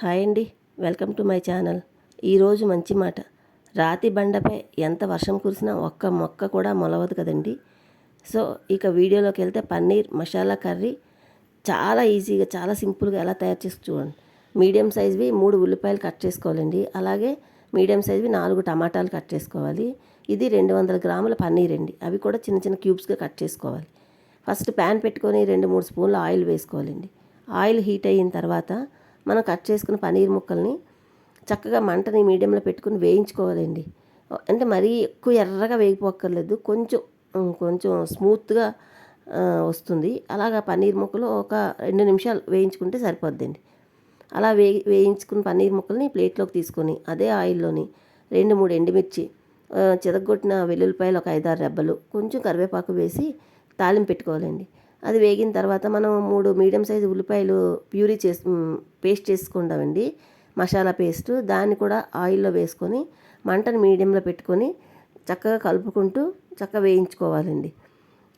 Hi అండి. Welcome to my channel. ఈరోజు మంచి మాట. రాతి బండపై ఎంత వర్షం కురిసినా ఒక్క మొక్క కూడా మొలవదు కదండి. సో ఇక వీడియోలోకి వెళ్తే పన్నీర్ మసాలా కర్రీ చాలా ఈజీగా చాలా సింపుల్గా ఎలా తయారు చేసి చూడండి. మీడియం సైజ్వి మూడు ఉల్లిపాయలు కట్ చేసుకోవాలండి. అలాగే మీడియం సైజ్వి నాలుగు టమాటాలు కట్ చేసుకోవాలి. ఇది రెండు వందల గ్రాముల పన్నీర్ అండి. అవి కూడా చిన్న చిన్న క్యూబ్స్గా కట్ చేసుకోవాలి. ఫస్ట్ ప్యాన్ పెట్టుకొని రెండు మూడు స్పూన్ల ఆయిల్ వేసుకోవాలండి. ఆయిల్ హీట్ అయిన తర్వాత మనం కట్ చేసుకున్న పన్నీర్ ముక్కల్ని చక్కగా మంటని మీడియంలో పెట్టుకుని వేయించుకోవాలండి. అంటే మరీ ఎక్కువ ఎర్రగా వేగిపోక్కర్లేదు. కొంచెం కొంచెం స్మూత్గా వస్తుంది. అలాగా పన్నీర్ ముక్కలు ఒక రెండు నిమిషాలు వేయించుకుంటే సరిపోద్దండి. అలా వే వేయించుకున్న పన్నీర్ ముక్కల్ని ప్లేట్లోకి తీసుకొని అదే ఆయిల్లోని రెండు మూడు ఎండుమిర్చి చెదగొట్టిన వెల్లుల్లిపాయలు ఒక ఐదారు రెబ్బలు కొంచెం కరివేపాకు వేసి తాలింపు పెట్టుకోవాలండి. అది వేగిన తర్వాత మనం మూడు మీడియం సైజు ఉల్లిపాయలు ప్యూరీ చేసి పేస్ట్ చేసుకుంటామండి. మసాలా పేస్ట్ దాన్ని కూడా ఆయిల్లో వేసుకొని మంటను మీడియంలో పెట్టుకొని చక్కగా కలుపుకుంటూ చక్కగా వేయించుకోవాలండి.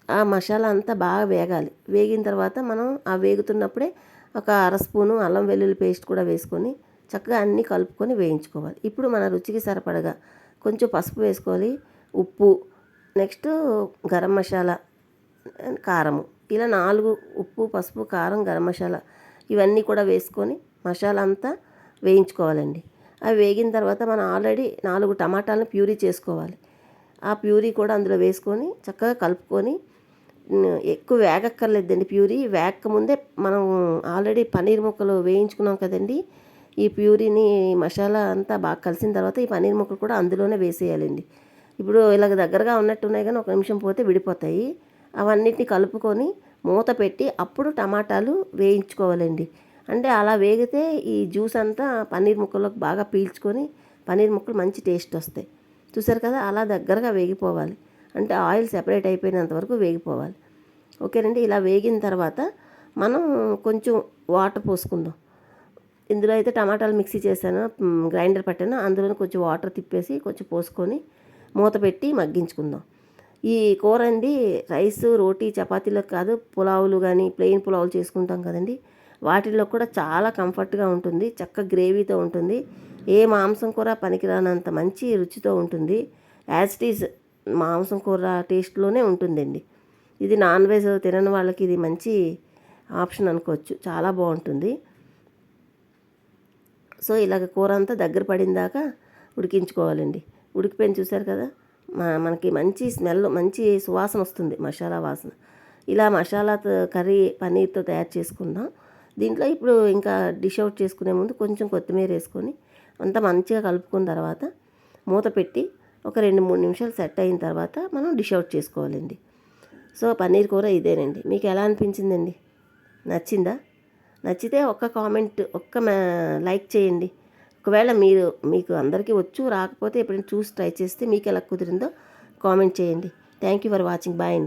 ఆ మసాలా అంతా బాగా వేగాలి. వేగిన తర్వాత మనం ఆ వేగుతున్నప్పుడే ఒక అర స్పూను అల్లం వెల్లుల్లి పేస్ట్ కూడా వేసుకొని చక్కగా అన్నీ కలుపుకొని వేయించుకోవాలి. ఇప్పుడు మన రుచికి సరిపడగా కొంచెం పసుపు వేసుకోవాలి ఉప్పు నెక్స్ట్ గరం మసాలా కారము. ఇలా నాలుగు ఉప్పు పసుపు కారం గరం మసాలా ఇవన్నీ కూడా వేసుకొని మసాలా అంతా వేయించుకోవాలండి. అవి వేగిన తర్వాత మనం ఆల్రెడీ నాలుగు టమాటాలను ప్యూరీ చేసుకోవాలి. ఆ ప్యూరీ కూడా అందులో వేసుకొని చక్కగా కలుపుకొని ఎక్కువ వేగక్కర్లేదండి ప్యూరీ. వేగక ముందే మనం ఆల్రెడీ పన్నీర్ ముక్కలు వేయించుకున్నాం కదండి. ఈ ప్యూరీని మసాలా అంతా బాగా కలిసిన తర్వాత ఈ పన్నీర్ ముక్కలు కూడా అందులోనే వేసేయాలండి. ఇప్పుడు ఇలాగ దగ్గరగా ఉన్నట్టు ఉన్నాయి కానీ ఒక నిమిషం పోతే విడిపోతాయి. అవన్నిటిని కలుపుకొని మూత పెట్టి అప్పుడు టమాటాలు వేయించుకోవాలండి. అంటే అలా వేగితే ఈ జ్యూస్ అంతా పన్నీర్ ముక్కలకు బాగా పీల్చుకొని పన్నీర్ ముక్కలు మంచి టేస్ట్ వస్తాయి. చూసారు కదా అలా దగ్గరగా వేగిపోవాలి. అంటే ఆయిల్ సెపరేట్ అయిపోయినంత వరకు వేగిపోవాలి. ఓకేనండి ఇలా వేగిన తర్వాత మనం కొంచెం వాటర్ పోసుకుందాం. ఇందులో అయితే టమాటాలు మిక్సీ చేశాను గ్రైండర్ పట్టాను అందులో కొంచెం వాటర్ తిప్పేసి కొంచెం పోసుకొని మూత పెట్టి మగ్గించుకుందాం. ఈ కూర అండి రైస్ రోటీ చపాతీలకు కాదు పులావులు కానీ ప్లెయిన్ పులావులు చేసుకుంటాం కదండి. వాటిల్లో కూడా చాలా కంఫర్ట్గా ఉంటుంది చక్క గ్రేవీతో ఉంటుంది. ఏ మాంసం కూర పనికిరానంత మంచి రుచితో ఉంటుంది. యాజ్ ఇట్ మాంసం కూర టేస్ట్లోనే ఉంటుందండి. ఇది నాన్ వెజ్ తినని వాళ్ళకి ఇది మంచి ఆప్షన్ అనుకోవచ్చు. చాలా బాగుంటుంది. సో ఇలాగ కూర అంతా దగ్గర పడిన దాకా ఉడికించుకోవాలండి. ఉడికిపోయిన చూసారు కదా? మనకి మంచి స్మెల్ మంచి సువాసన వస్తుంది మసాలా వాసన. ఇలా మసాలా కర్రీ పన్నీర్తో తయారు చేసుకుందాం. దీంట్లో ఇప్పుడు ఇంకా డిష్ అవుట్ చేసుకునే ముందు కొంచెం కొత్తిమీర వేసుకొని అంతా మంచిగా కలుపుకున్న తర్వాత మూత పెట్టి ఒక రెండు మూడు నిమిషాలు సెట్ అయిన తర్వాత మనం డిష్ అవుట్ చేసుకోవాలండి. సో పన్నీర్ కూర ఇదేనండి. మీకు ఎలా అనిపించిందండి? నచ్చిందా? నచ్చితే ఒక్క కామెంట్ ఒక్క లైక్ చేయండి. ఒకవేళ మీరు మీకు అందరికీ వచ్చు రాకపోతే ఎప్పుడైనా చూసి ట్రై చేస్తే మీకు ఎలా కుదిరిందో కామెంట్ చేయండి. Thank you for watching bye అండి.